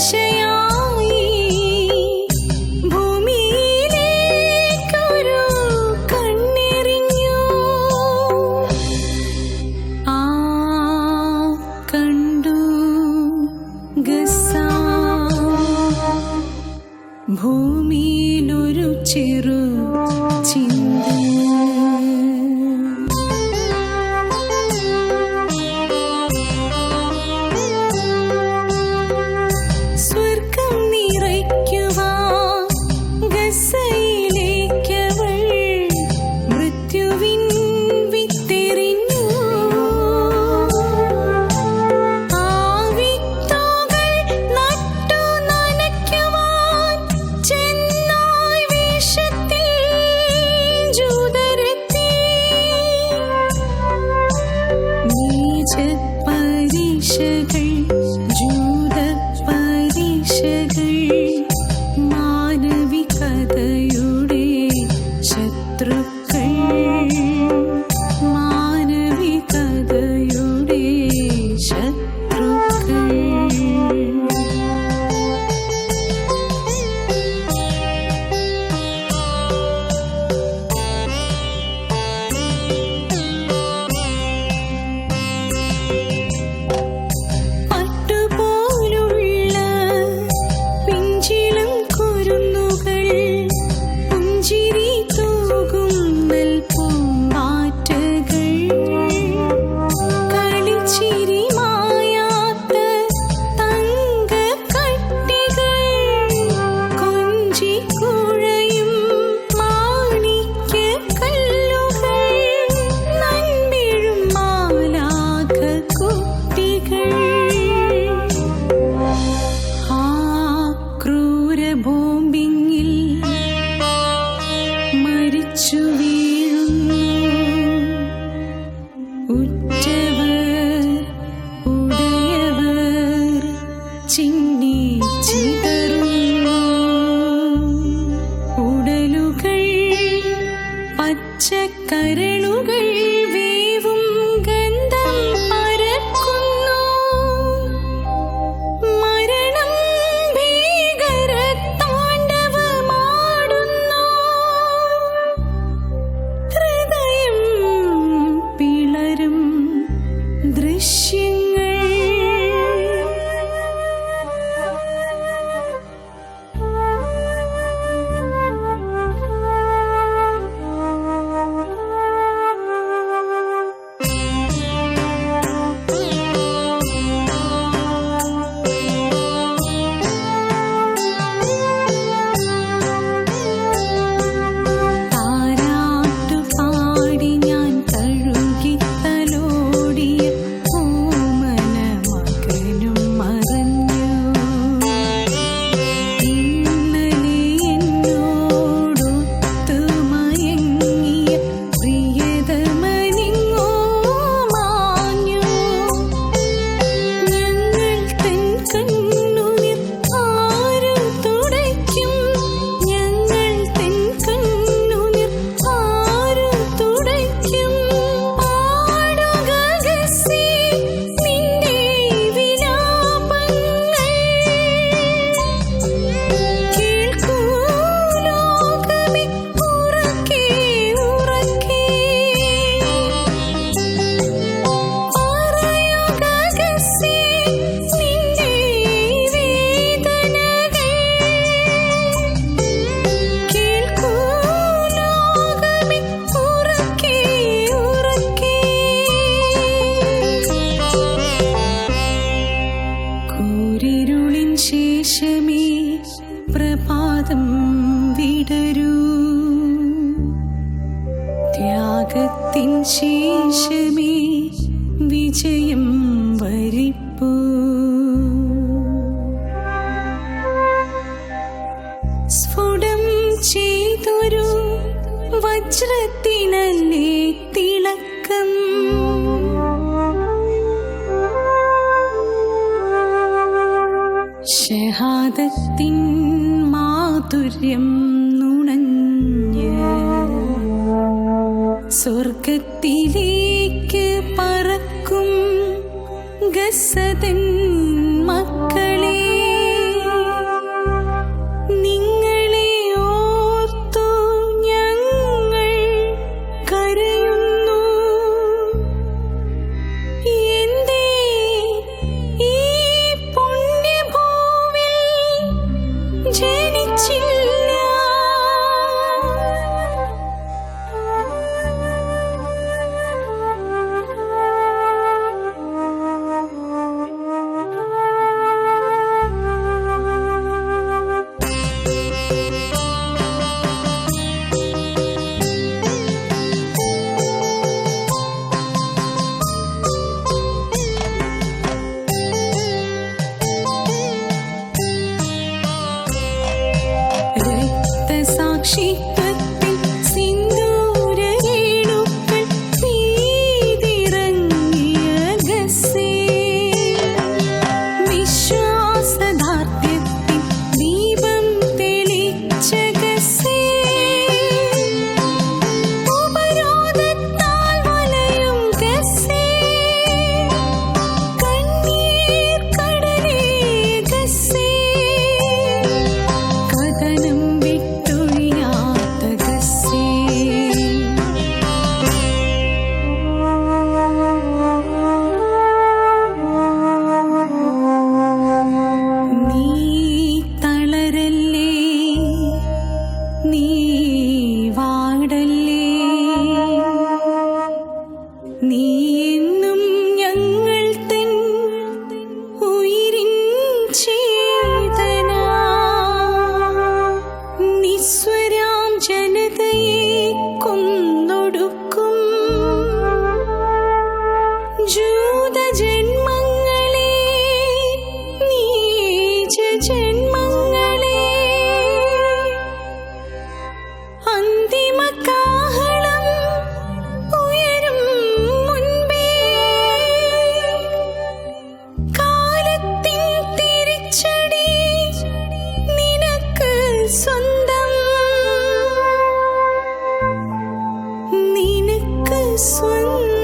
ദിശയായി ഭൂമിയിലേക്കൊരു കണ്ണെറിഞ്ഞു. ആ കണ്ടു ഗസ ഭൂ ബോംബിങ്ങിൽ മരിച്ചു വീഴുന്നു. ചിന്നി ഉടലുകൾ പച്ചക്കരളുകൾ ത്യാഗത്തിൻ ശേഷമേ വിജയം വരിപ്പൂ. സ്ഫുടം ചെയ്തൊരു വജ്രത്തിനല്ലേ തിളക്കം? ഷഹാദത്തിൻ മാധുര്യം രസതിൻ 孙